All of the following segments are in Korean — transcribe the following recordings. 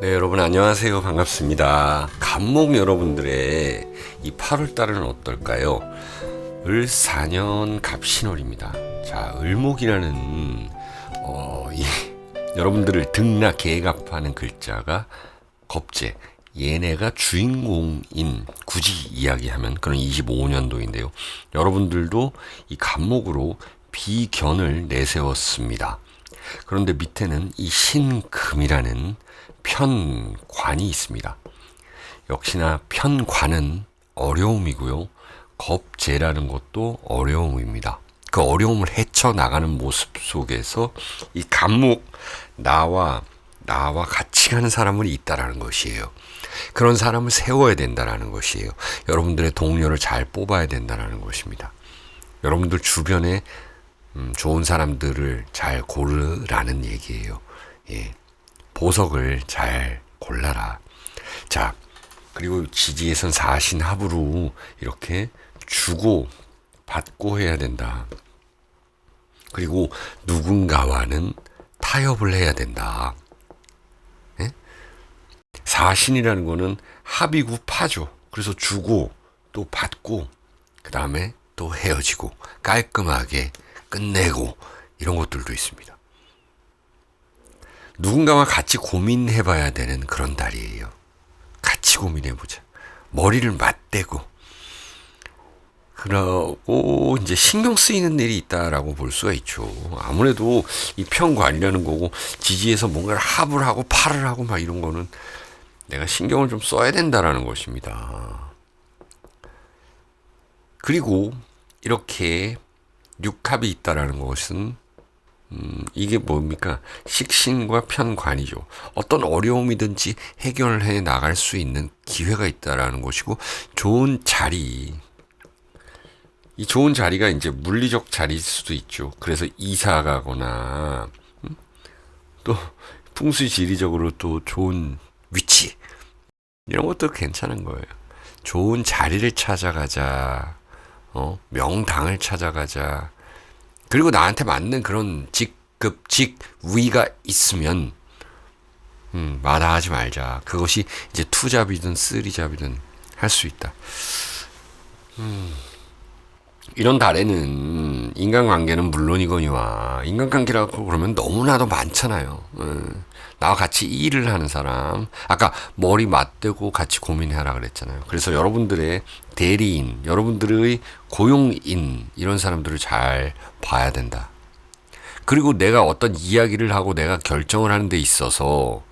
네, 여러분 안녕하세요. 반갑습니다. 간목 여러분들의 이 8월 달은 어떨까요? 을사년 갑신월입니다. 자, 을목이라는 어, 이 여러분들을 등나 계갑하는 글자가 겁재. 얘네가 주인공인 굳이 이야기하면 그런 25년도인데요. 여러분들도 이 간목으로 비견을 내세웠습니다. 그런데 밑에는 이 신금이라는 편관이 있습니다. 역시나 편관은 어려움이고요. 겁재라는 것도 어려움입니다. 그 어려움을 헤쳐나가는 모습 속에서 이 감목 나와 나와 같이 가는 사람은 있다라는 것이에요. 그런 사람을 세워야 된다라는 것이에요. 여러분들의 동료를 잘 뽑아야 된다라는 것입니다. 여러분들 주변에 음, 좋은 사람들을 잘 고르라는 얘기예요. 예. 보석을 잘 골라라. 자, 그리고 지지에선 사신합으로 이렇게 주고 받고 해야 된다. 그리고 누군가와는 타협을 해야 된다. 예? 사신이라는 거는 합이고 파죠. 그래서 주고 또 받고 그 다음에 또 헤어지고 깔끔하게 끝내고 이런 것들도 있습니다. 누군가와 같이 고민해 봐야 되는 그런 달이에요. 같이 고민해 보자. 머리를 맞대고. 그러고 이제 신경 쓰이는 일이 있다라고 볼 수가 있죠. 아무래도 이 편관이라는 거고 지지에서 뭔가를 합을 하고 팔을 하고 막 이런 거는 내가 신경을 좀 써야 된다라는 것입니다. 그리고 이렇게 육합이 있다라는 것은 음, 이게 뭡니까? 식신과 편관이죠. 어떤 어려움이든지 해결해 나갈 수 있는 기회가 있다라는 것이고 좋은 자리. 이 좋은 자리가 이제 물리적 자리일 수도 있죠. 그래서 이사 가거나 음? 또 풍수 지리적으로 또 좋은 위치 이런 것도 괜찮은 거예요. 좋은 자리를 찾아가자. 어? 명당을 찾아가자. 그리고 나한테 맞는 그런 직급, 직 위가 있으면, 음, 마다하지 말자. 그것이 이제 투잡이든 쓰리잡이든 할 수 있다. 음, 이런 달에는 인간관계는 물론이거니와 인간관계라고 그러면 너무나도 많잖아요. 음, 나와 같이 일을 하는 사람, 아까 머리 맞대고 같이 고민해라 그랬잖아요. 그래서 여러분들의 대리인, 여러분들의 고용인 이런 사람들을 잘 봐야 된다. 그리고 내가 어떤 이야기를 하고 내가 결정을 하는 데 있어서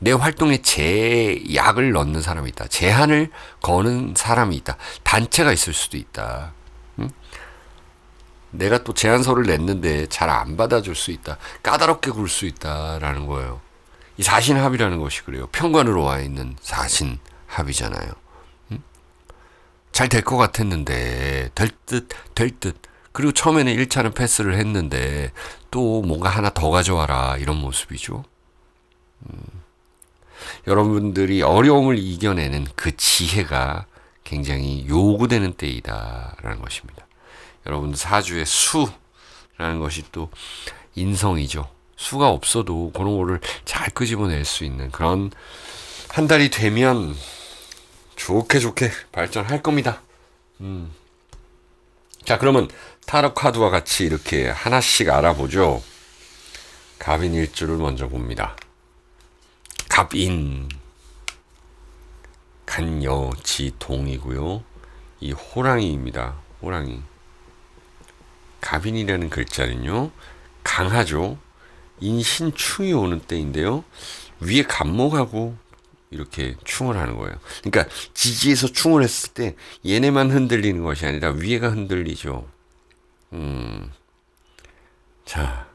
내 활동에 제약을 넣는 사람이 있다. 제한을 거는 사람이 있다. 단체가 있을 수도 있다. 응? 내가 또 제안서를 냈는데 잘 안 받아줄 수 있다. 까다롭게 굴 수 있다라는 거예요. 이 사신합이라는 것이 그래요. 편관으로 와 있는 사신합이잖아요. 응? 잘될 것 같았는데 될 듯, 될 듯. 그리고 처음에는 1차는 패스를 했는데 또 뭔가 하나 더 가져와라 이런 모습이죠. 음. 여러분들이 어려움을 이겨내는 그 지혜가 굉장히 요구되는 때이다라는 것입니다. 여러분 사주의 수라는 것이 또 인성이죠. 수가 없어도 그런 거를 잘 끄집어낼 수 있는 그런 한 달이 되면 좋게 좋게 발전할 겁니다. 음. 자, 그러면 타로 카드와 같이 이렇게 하나씩 알아보죠. 갑인 일주를 먼저 봅니다. 갑인 간여지동이고요. 이 호랑이입니다. 호랑이. 갑인이라는 글자는요. 강하죠. 인신충이 오는 때인데요. 위에 간목하고 이렇게 충을 하는 거예요. 그러니까 지지에서 충을 했을 때 얘네만 흔들리는 것이 아니라 위에가 흔들리죠. 음. 자,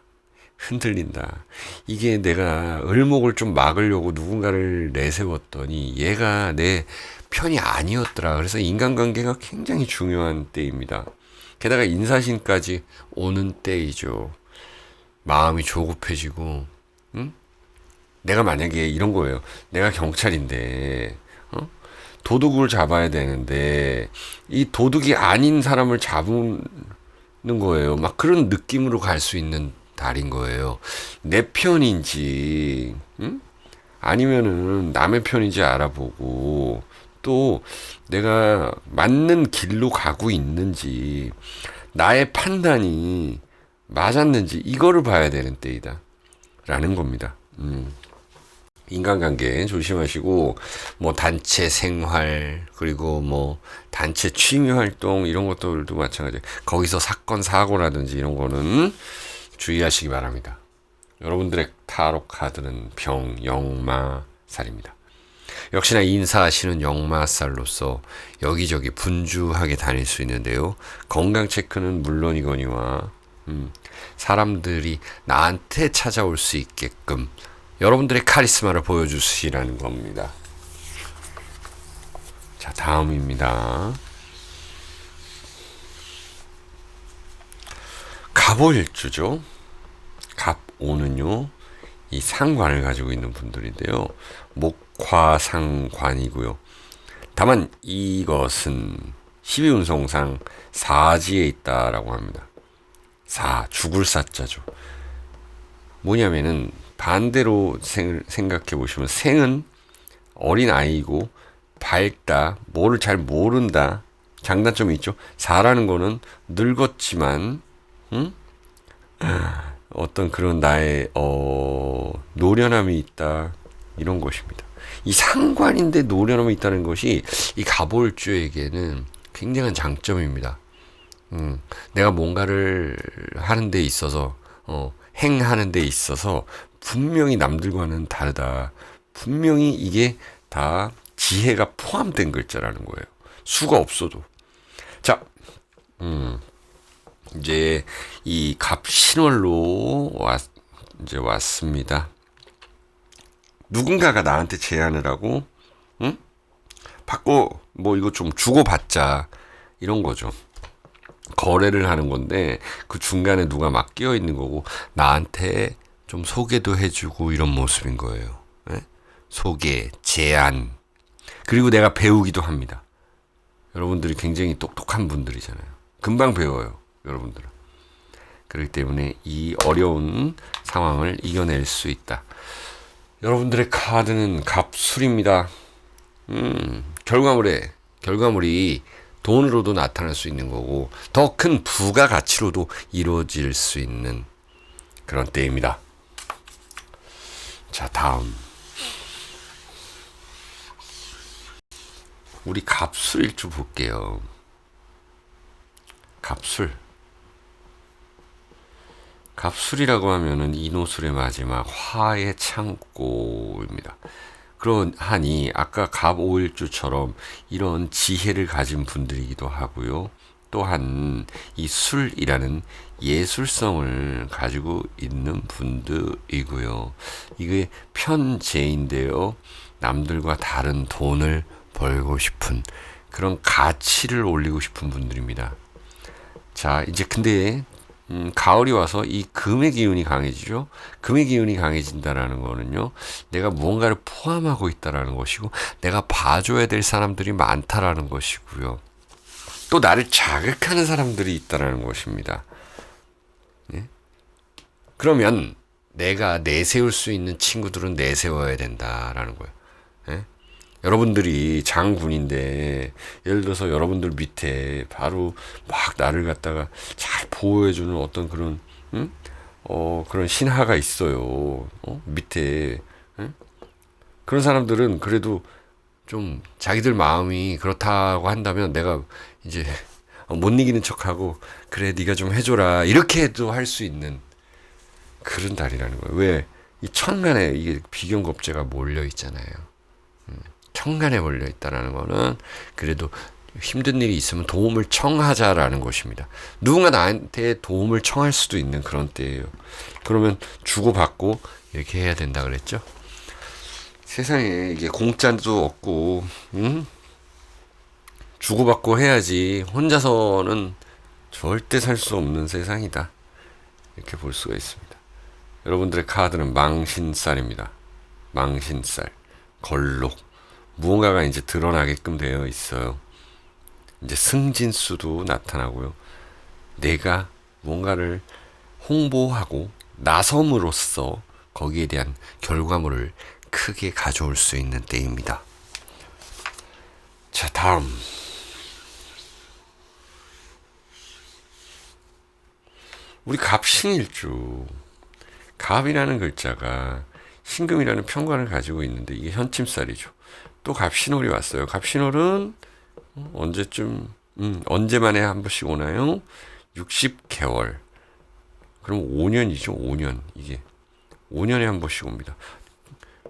흔들린다. 이게 내가 을목을 좀 막으려고 누군가를 내세웠더니 얘가 내 편이 아니었더라. 그래서 인간관계가 굉장히 중요한 때입니다. 게다가 인사신까지 오는 때이죠. 마음이 조급해지고, 응? 내가 만약에 이런 거예요. 내가 경찰인데, 어? 도둑을 잡아야 되는데, 이 도둑이 아닌 사람을 잡는 거예요. 막 그런 느낌으로 갈 수 있는 달인 거예요. 내 편인지, 응? 아니면은 남의 편인지 알아보고 또 내가 맞는 길로 가고 있는지 나의 판단이 맞았는지 이거를 봐야 되는 때이다. 라는 겁니다. 음. 인간관계 조심하시고 뭐 단체 생활 그리고 뭐 단체 취미 활동 이런 것들도 마찬가지. 거기서 사건 사고라든지 이런 거는 주의하시기 바랍니다. 여러분들의 타로 카드는 병, 영마, 살입니다. 역시나 인사하시는 역마살로서 여기저기 분주하게 다닐 수 있는데요. 건강 체크는 물론이거니와 음, 사람들이 나한테 찾아올 수 있게끔 여러분들의 카리스마를 보여주시라는 겁니다. 자, 다음입니다. 갑오일주죠. 갑오는요, 이 상관을 가지고 있는 분들인데요. 목화상관이고요. 다만 이것은 12운송상 사지에 있다라고 합니다. 사, 죽을 사자죠. 뭐냐면은 반대로 생, 각해 보시면 생은 어린 아이고 밝다, 뭐를 잘 모른다. 장단점이 있죠. 사라는 거는 늙었지만, 응? 어떤 그런 나의 어, 노련함이 있다 이런 것입니다. 이 상관인데 노련함이 있다는 것이 이 가볼주에게는 굉장한 장점입니다. 음, 내가 뭔가를 하는 데 있어서 어, 행하는 데 있어서 분명히 남들과는 다르다. 분명히 이게 다 지혜가 포함된 글자라는 거예요. 수가 없어도. 자, 음, 이제 이갑 신월로 왔, 이제 왔습니다. 누군가가 나한테 제안을 하고, 응? 받고, 뭐 이거 좀 주고받자. 이런 거죠. 거래를 하는 건데, 그 중간에 누가 막 끼어 있는 거고, 나한테 좀 소개도 해주고 이런 모습인 거예요. 네? 소개, 제안. 그리고 내가 배우기도 합니다. 여러분들이 굉장히 똑똑한 분들이잖아요. 금방 배워요. 여러분들은. 그렇기 때문에 이 어려운 상황을 이겨낼 수 있다. 여러분들의 카드는 갑술입니다. 음, 결과물에, 결과물이 돈으로도 나타날 수 있는 거고, 더 큰 부가 가치로도 이루어질 수 있는 그런 때입니다. 자, 다음. 우리 갑술 일주 볼게요. 갑술. 갑술이라고 하면은 이노술의 마지막 화의 창고입니다. 그러하니 아까 갑오일주처럼 이런 지혜를 가진 분들이기도 하고요. 또한 이 술이라는 예술성을 가지고 있는 분들이고요. 이게 편제인데요. 남들과 다른 돈을 벌고 싶은 그런 가치를 올리고 싶은 분들입니다. 자, 이제 근데 음, 가을이 와서 이 금의 기운이 강해지죠. 금의 기운이 강해진다라는 거는요, 내가 무언가를 포함하고 있다라는 것이고, 내가 봐줘야 될 사람들이 많다라는 것이고요. 또 나를 자극하는 사람들이 있다라는 것입니다. 네? 그러면 내가 내세울 수 있는 친구들은 내세워야 된다라는 거예요. 네? 여러분들이 장군인데 예를 들어서 여러분들 밑에 바로 막 나를 갖다가 잘 보호해주는 어떤 그런 응? 어 그런 신하가 있어요. 어? 밑에 응? 그런 사람들은 그래도 좀 자기들 마음이 그렇다고 한다면 내가 이제 못 이기는 척하고 그래 네가 좀 해줘라 이렇게도 할 수 있는 그런 달이라는 거예요. 왜? 이 천간에 이게 비경겁제가 몰려 있잖아요. 청간에 몰려 있다라는 거는 그래도 힘든 일이 있으면 도움을 청하자라는 것입니다. 누군가 나한테 도움을 청할 수도 있는 그런 때예요. 그러면 주고받고 이렇게 해야 된다 그랬죠. 세상에 이게 공짜도 없고, 응? 주고받고 해야지 혼자서는 절대 살 수 없는 세상이다. 이렇게 볼 수가 있습니다. 여러분들의 카드는 망신살입니다. 망신살, 걸록. 무언가가 이제 드러나게끔 되어 있어요. 이제 승진수도 나타나고요. 내가 뭔가를 홍보하고 나섬으로써 거기에 대한 결과물을 크게 가져올 수 있는 때입니다. 자, 다음. 우리 갑신일주. 갑이라는 글자가 신금이라는 편관을 가지고 있는데 이게 현침살이죠. 또 갑신월이 왔어요. 갑신월은 언제쯤 음, 언제 만에 한 번씩 오나요? 60개월. 그럼 5년이죠. 5년. 이게 5년에 한 번씩 옵니다.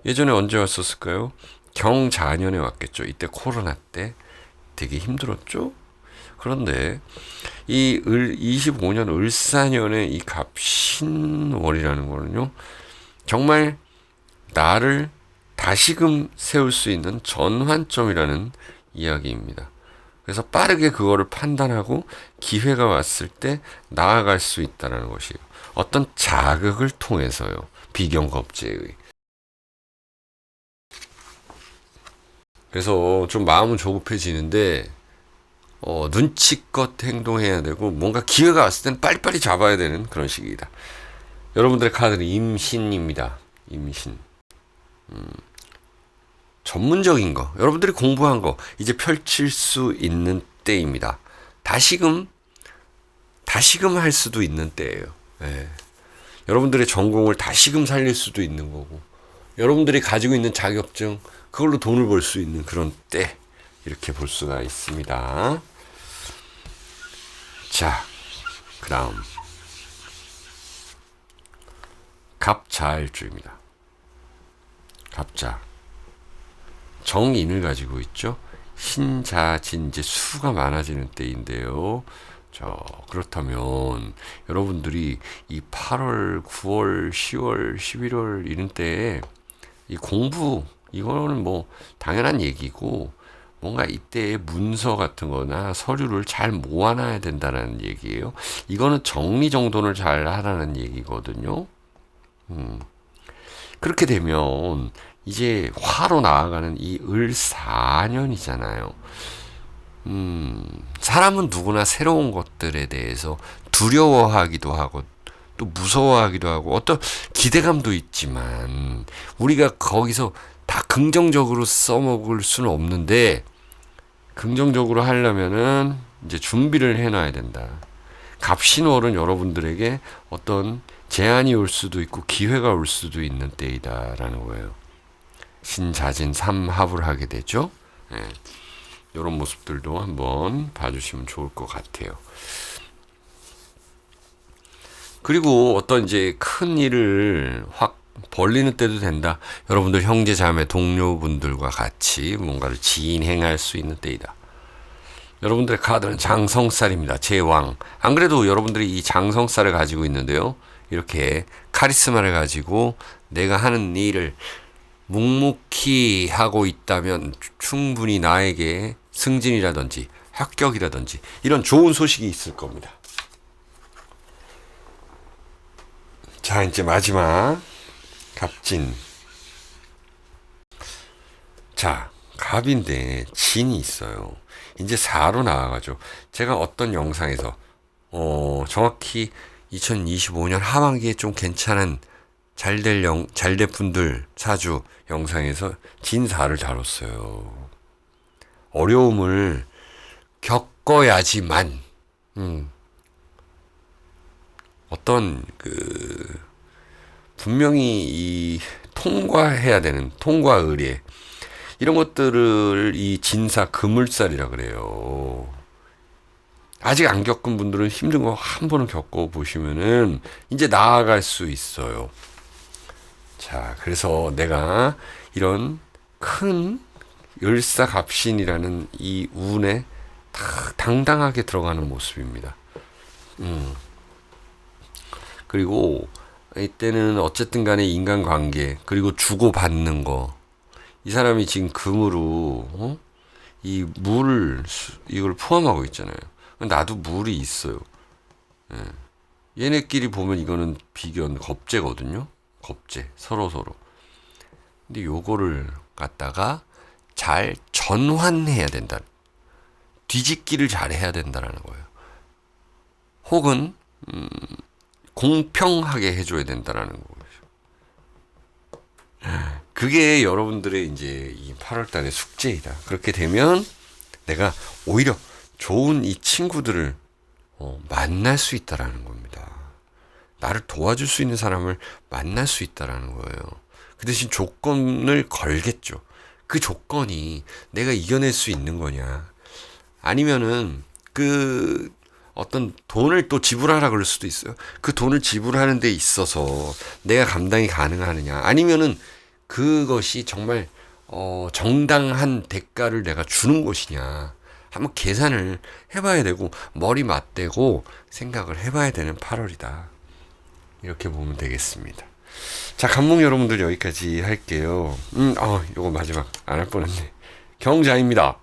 예전에 언제 왔었을까요? 경자년에 왔겠죠. 이때 코로나 때 되게 힘들었죠. 그런데 이 을, 25년 을사년의 이 갑신월이라는 거는요. 정말 나를 다시금 세울 수 있는 전환점이라는 이야기입니다. 그래서 빠르게 그거를 판단하고 기회가 왔을 때 나아갈 수 있다는 것이에요. 어떤 자극을 통해서요. 비경겁제의. 그래서 좀 마음은 조급해지는데 어, 눈치껏 행동해야 되고 뭔가 기회가 왔을 때는 빨리빨리 잡아야 되는 그런 시기이다. 여러분들의 카드는 임신입니다. 임신. 음, 전문적인 거, 여러분들이 공부한 거 이제 펼칠 수 있는 때입니다. 다시금 다시금 할 수도 있는 때예요. 예. 여러분들의 전공을 다시금 살릴 수도 있는 거고, 여러분들이 가지고 있는 자격증 그걸로 돈을 벌 수 있는 그런 때 이렇게 볼 수가 있습니다. 자, 그다음 갑자일주입니다. 갑자. 정인을 가지고 있죠. 신자진 이제 수가 많아지는 때인데요. 자, 그렇다면 여러분들이 이 8월, 9월, 10월, 11월 이런 때에 이 공부 이거는 뭐 당연한 얘기고 뭔가 이때 문서 같은 거나 서류를 잘 모아놔야 된다는 얘기예요. 이거는 정리정돈을 잘 하라는 얘기거든요. 음. 그렇게 되면 이제 화로 나아가는 이 을사년이잖아요. 음, 사람은 누구나 새로운 것들에 대해서 두려워하기도 하고 또 무서워하기도 하고 어떤 기대감도 있지만 우리가 거기서 다 긍정적으로 써먹을 수는 없는데 긍정적으로 하려면은 이제 준비를 해놔야 된다. 갑신월은 여러분들에게 어떤 제한이 올 수도 있고 기회가 올 수도 있는 때이다라는 거예요. 신자진 삼합을 하게 되죠. 예. 이런 모습들도 한번 봐주시면 좋을 것 같아요. 그리고 어떤 이제 큰 일을 확 벌리는 때도 된다. 여러분들 형제 자매 동료분들과 같이 뭔가를 진행할 수 있는 때이다. 여러분들의 카드는 장성살입니다. 제왕. 안 그래도 여러분들이 이 장성살을 가지고 있는데요. 이렇게 카리스마를 가지고 내가 하는 일을 묵묵히 하고 있다면 충분히 나에게 승진이라든지 합격이라든지 이런 좋은 소식이 있을 겁니다. 자, 이제 마지막 갑진. 자, 갑인데 진이 있어요. 이제 4로 나와가죠. 제가 어떤 영상에서 어, 정확히 2025년 하반기에 좀 괜찮은 잘될 영, 잘될 분들 사주 영상에서 진사를 다뤘어요. 어려움을 겪어야지만, 음, 어떤 그 분명히 이 통과해야 되는 통과 의례 이런 것들을 이 진사 그물살이라 그래요. 아직 안 겪은 분들은 힘든 거 한 번은 겪어 보시면은 이제 나아갈 수 있어요. 자, 그래서 내가 이런 큰 열사갑신이라는 이 운에 다 당당하게 들어가는 모습입니다. 음. 그리고 이때는 어쨌든 간에 인간관계 그리고 주고받는 거 이 사람이 지금 금으로 어? 이 물을 이걸 포함하고 있잖아요. 나도 물이 있어요. 예. 얘네끼리 보면 이거는 비견 겁재거든요. 겁재 서로 서로. 근데 요거를 갖다가 잘 전환해야 된다. 뒤집기를 잘 해야 된다라는 거예요. 혹은 음, 공평하게 해줘야 된다라는 거죠. 그게 여러분들의 이제 이 8월 달의 숙제이다. 그렇게 되면 내가 오히려 좋은 이 친구들을 어, 만날 수 있다라는 겁니다. 나를 도와줄 수 있는 사람을 만날 수 있다라는 거예요. 그 대신 조건을 걸겠죠. 그 조건이 내가 이겨낼 수 있는 거냐. 아니면은 그 어떤 돈을 또 지불하라 그럴 수도 있어요. 그 돈을 지불하는 데 있어서 내가 감당이 가능하느냐. 아니면은 그것이 정말 어 정당한 대가를 내가 주는 것이냐. 한번 계산을 해봐야 되고 머리 맞대고 생각을 해봐야 되는 8월이다. 이렇게 보면 되겠습니다. 자, 감목 여러분들 여기까지 할게요. 음, 어, 요거 마지막 안 할 뻔했네. 경자입니다.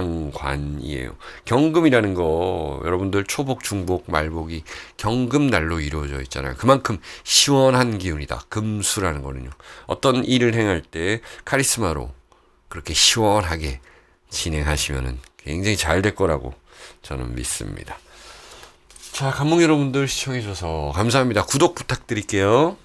금수상관이에요. 경금이라는 거 여러분들 초복, 중복, 말복이 경금날로 이루어져 있잖아요. 그만큼 시원한 기운이다. 금수라는 거는요. 어떤 일을 행할 때 카리스마로 그렇게 시원하게 진행하시면은 굉장히 잘 될 거라고 저는 믿습니다. 자, 감목 여러분들 시청해주셔서 감사합니다. 구독 부탁드릴게요.